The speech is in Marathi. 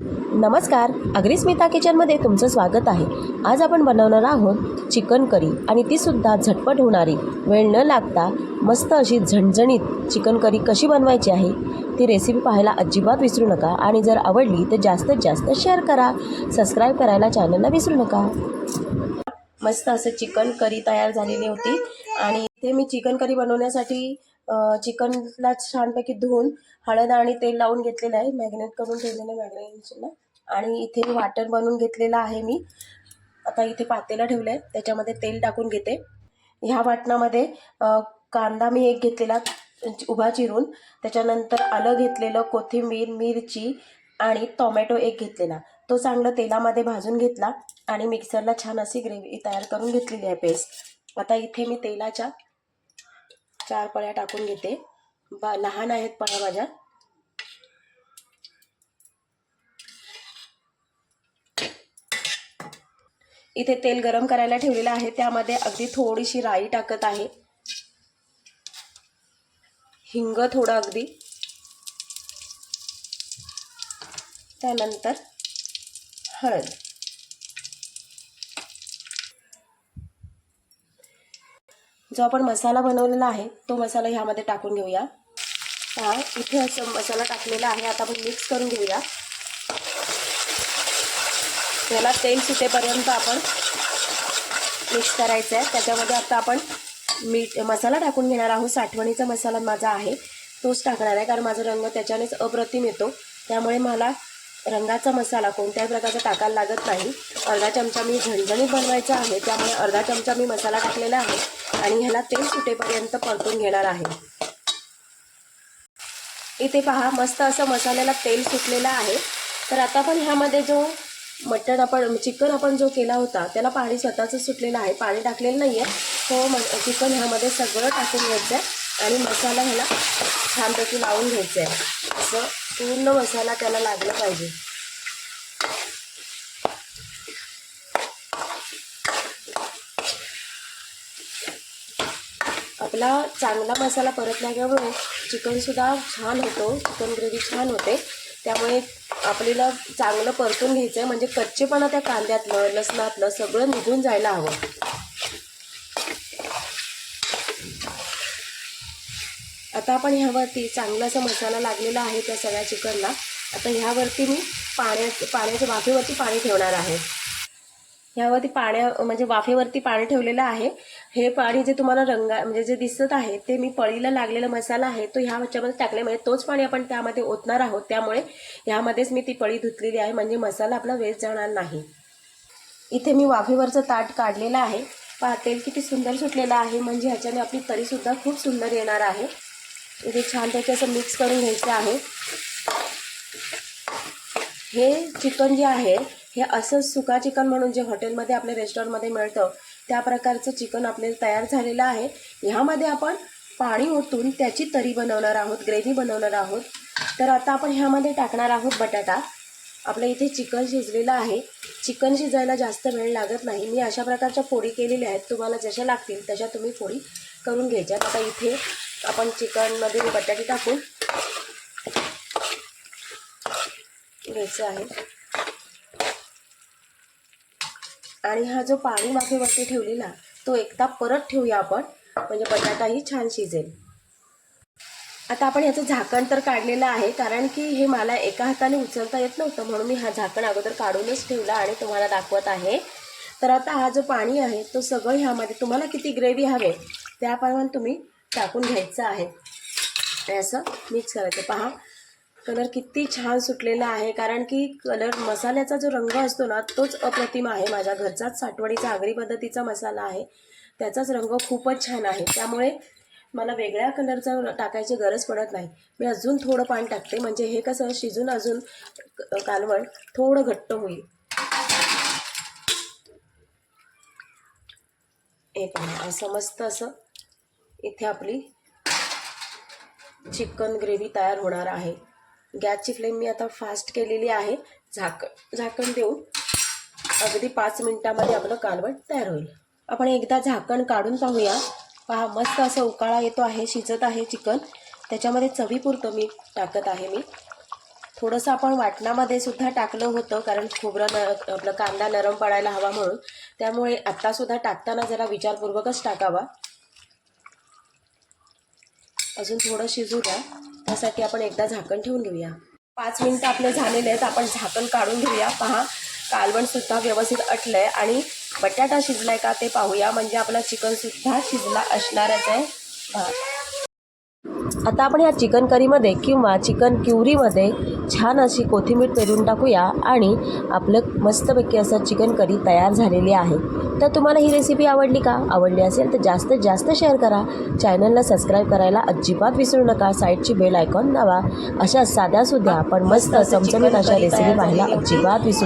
नमस्कार अग्रिस्मिता किचनमध्ये तुमचं स्वागत आहे. आज आपण बनवणार आहोत चिकन करी आणि तीसुद्धा झटपट होणारी. वेळ न लागता मस्त अशी झणझणीत चिकन करी कशी बनवायची आहे ती रेसिपी पाहायला अजिबात विसरू नका आणि जर आवडली तर जास्तीत जास्त शेअर करा. सबस्क्राईब करायला चॅनलला विसरू नका. मस्त असं चिकन करी तयार झालेली होती आणि इथे मी चिकन करी बनवण्यासाठी चिकनला छानपैकी धुवून हळद आणि तेल लावून घेतलेलं आहे. मॅग्नेट करून ठेवलेलं आहे मॅग्नेटला आणि इथे वाटण बनवून घेतलेलं आहे मी. आता इथे पातेला ठेवलं आहे त्याच्यामध्ये तेल टाकून घेते. ह्या वाटणामध्ये कांदा मी एक घेतलेला उभा चिरून. त्याच्यानंतर आलं घेतलेलं कोथिंबीर मिरची आणि टोमॅटो एक घेतलेला. तो चांगलं तेलामध्ये भाजून घेतला आणि मिक्सरला छान अशी ग्रेव्ही तयार करून घेतलेली आहे पेस्ट. आता इथे मी तेलाच्या चार पळ्या टाकून घेते. बा लहान आहेत पळ्या माझ्या. इथे तेल गरम करायला ठेवलेलं आहे. त्यामध्ये अगदी थोडीशी राई टाकत आहे. हिंग थोडं अगदी. त्यानंतर हळद. जो आपण मसाला बनवलेला आहे तो मसाला ह्यामध्ये टाकून घेऊया. हा इथे असं मसाला टाकलेला आहे आता आपण मिक्स करून घेऊया. याला तेल सुटेपर्यंत आपण मिक्स करायचं आहे त्याच्यामध्ये आता आपण मीठ मसाला टाकून घेणार आहोत. साठवणीचा मसाला माझा आहे तोच टाकणार आहे कारण माझा रंग त्याच्यानेच अप्रतिम येतो. त्यामुळे मला रंगाचा मसाला कोणत्याही प्रकारचा टाकायला लागत नाही. अर्धा चमचा मी झणझणीत बनवायचा आहे त्यामुळे अर्धा चमचा मी मसाला टाकलेला आहे आणि ह्याला तेल सुटेपर्यंत परतून घेणार आहे. इथे पहा मस्त असं मसाल्याला तेल सुटलेलं आहे. तर आता पण ह्यामध्ये जो मटण आपण चिकन आपण जो केला होता त्याला पाणी स्वतःचं सुटलेलं आहे. पाणी टाकलेलं नाही आहे तो म चिकन ह्यामध्ये सगळं टाकून घ्यायचं आहे आणि मसाला ह्याला छानपैकी लावून घ्यायचं आहे असं पूर्ण मसाला त्याला लागला पाहिजे. आपला चांगला मसाला परतल्यामुळे चिकनसुद्धा छान होतो चिकन ग्रेव्ही छान होते. त्यामुळे आपल्याला चांगलं परतून घ्यायचं आहे म्हणजे कच्चेपणा त्या कांद्यातलं लसणातलं सगळं निघून जायला हवं. आता आपण ह्यावरती चांगला असा मसाला लागलेला आहे त्या सगळ्या चिकनला. आता ह्यावरती मी पाण्या पाण्याच्या वाफेवरती पाणी ठेवणार आहे. ह्यावरती पाण्या म्हणजे वाफेवरती पाणी ठेवलेलं आहे. हे पाणी जे तुम्हाला रंगा म्हणजे जे दिसत आहे ते मी पळीला लागलेला मसाला आहे तो ह्या ह्याच्यामध्ये टाकल्यामुळे तोच पाणी आपण त्यामध्ये ओतणार आहोत. त्यामुळे ह्यामध्येच मी ती पळी धुतलेली आहे. म्हणजे मसाला आपला वेस्ट जाणार नाही. इथे मी वाफेवरचं ताट काढलेलं आहे. पहा तेल किती सुंदर सुटलेलं आहे. म्हणजे ह्याच्याने आपली तरीसुद्धा खूप सुंदर येणार आहे. इथे छानपैकी असं मिक्स करून घ्यायचं आहे. हे चिकन जे आहे हे असं सुका चिकन म्हणून जे हॉटेलमध्ये आपल्या रेस्टॉरंटमध्ये मिळतं त्या प्रकारचं चिकन आपल्याला तयार झालेलं आहे. ह्यामध्ये आपण पाणी ओतून त्याची तरी बनवणार आहोत ग्रेव्ही बनवणार आहोत. तर आता आपण ह्यामध्ये टाकणार आहोत बटाटा. आपल्या इथे चिकन शिजलेलं आहे. चिकन शिजायला जास्त वेळ लागत नाही. मी अशा प्रकारच्या फोडी केलेल्या आहेत. तुम्हाला जशा लागतील तशा तुम्ही फोडी करून घ्यायच्या आता इथे आपण चिकनमध्ये बटाटे टाकून घ्यायचं आहे. आणि हा जो पाणी वाफेवरती ठेवलेला तो एकदा परत ठेवूया आपण. म्हणजे बटाटाही छान शिजेल. आता आपण याचं झाकण तर काढलेलं आहे कारण की हे मला एका हाताने उचलता येत नव्हतं म्हणून मी हा झाकण अगोदर काढूनच ठेवला आणि तुम्हाला दाखवत आहे. तर आता हा जो पाणी आहे तो सगळं ह्यामध्ये तुम्हाला किती ग्रेव्ही हवे त्याप्रमाणे तुम्ही टाकून घ्यायचं आहे. आणि असं मिक्स करायचं. पहा कलर किती छान सुटलेला आहे. कारण की कलर मसाल्याचा जो रंग असतो ना तोच अप्रतिम आहे. माझ्या घरचाच साठवणीचा आगरी पद्धतीचा मसाला आहे. त्याचाच रंग खूपच छान आहे. त्यामुळे मला वेगळ्या कलरचा टाकायची गरज पडत नाही. मी अजून थोडं पाणी टाकते. म्हणजे हे कसं शिजून अजून कालवण थोडं घट्ट होईल. हे पहा असं मस्त असं इथे आपली चिकन ग्रेव्ही तयार होणार आहे. गॅसची फ्लेम मी आता फास्ट केलेली आहे. झाकण झाकण देऊन अगदी पाच मिनटामध्ये आपलं कालवण तयार होईल. आपण एकदा झाकण काढून पाहूया. पहा मस्त असं उकाळा येतो आहे शिजत आहे चिकन. त्याच्यामध्ये चवीपुरतं मी टाकत आहे मी. थोडंसं आपण वाटणामध्ये सुद्धा टाकलं होतं कारण खोबरं न आपलं कांदा नरम पडायला हवा म्हणून. त्यामुळे आत्तासुद्धा टाकताना जरा विचारपूर्वकच टाकावा. अजून थोडं शिजू द्या. त्यासाठी आपण एकदा झाकण ठेवून घेऊया. पाच मिनटं आपले झालेले आहेत. आपण झाकण काढून घेऊया. पहा कालवणसुद्धा व्यवस्थित अटलं आहे आणि बटाटा शिजलाय का ते पाहूया. म्हणजे आपला चिकनसुद्धा शिजला असणारच आहे. पहा. आता आपण ह्या चिकन करीमध्ये किंवा चिकन क्युरीमध्ये छान अशी कोथिंबीर पेरून टाकूया आणि आपलं मस्तपैकी असं चिकन करी तयार झालेली आहे. तर तुम्हाला ही रेसिपी आवडली का? आवडली असेल तर जास्तीत जास्त शेअर करा. चॅनलला सबस्क्राईब करायला अजिबात विसरू नका. साईडची बेल आयकॉन दाबा. अशा साध्यासुद्धा आपण मस्त चमचमीत अशा रेसिपी पाहायला अजिबात विसरू